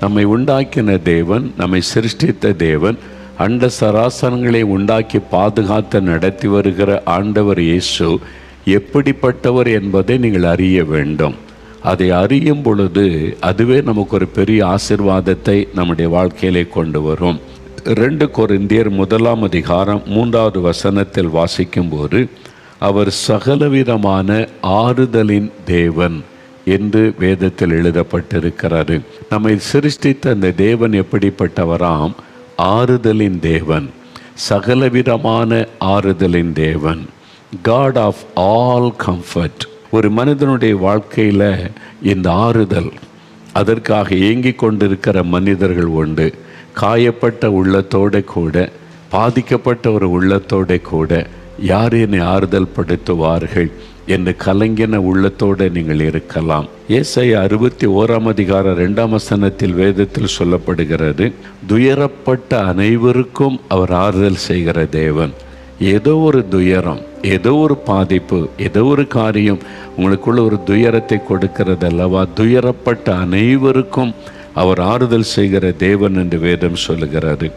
நம்மை உண்டாக்கின தேவன் நம்மை சிருஷ்டித்த தேவன் அண்ட சராசரங்களை உண்டாக்கி பாதுகாத்து நடத்தி வருகிற ஆண்டவர் இயேசு எப்படிப்பட்டவர் என்பதை நீங்கள் அறிய வேண்டும். அதை அறியும் பொழுது அதுவே நமக்கு ஒரு பெரிய ஆசிர்வாதத்தை நம்முடைய வாழ்க்கையிலே கொண்டு வரும். ரெண்டு கொரிந்தியர் முதலாம் அதிகாரம் மூன்றாவது வசனத்தில் வாசிக்கும்போது அவர் சகலவிதமான ஆறுதலின் தேவன். என்று வேதத்தில் எழுதப்பட்டிருக்கிறாரு நம்மை சிருஷ்டித்த அந்த தேவன் எப்படிப்பட்டவராம்? ஆறுதலின் தேவன் சகலவிதமான ஆறுதலின் தேவன் காட் ஆஃப் ஆல் கம்ஃபர்ட் ஒரு மனிதனுடைய வாழ்க்கையில் இந்த ஆறுதல் அதற்காக ஏங்கிக் கொண்டிருக்கிற மனிதர்கள் உண்டு. காயப்பட்ட உள்ளத்தோடு கூட பாதிக்கப்பட்ட ஒரு உள்ளத்தோட கூட யார் என்னை ஆறுதல் படுத்துவார்கள் என்று கலங்கின உள்ளத்தோடு நீங்கள் இருக்கலாம். ஏசை அறுபத்தி ஓராம் அதிகார ரெண்டாம் வசனத்தில் வேதத்தில் சொல்லப்படுகிறது துயரப்பட்ட அனைவருக்கும் அவர் ஆறுதல் செய்கிற தேவன். ஏதோ ஒரு துயரம் ஏதோ ஒரு பாதிப்பு ஏதோ ஒரு காரியம் உங்களுக்குள்ள ஒரு துயரத்தை கொடுக்கிறது அல்லவா? துயரப்பட்ட அனைவருக்கும் அவர் ஆறுதல் செய்கிற தேவன் என்று வேதம் சொல்லுகிறது.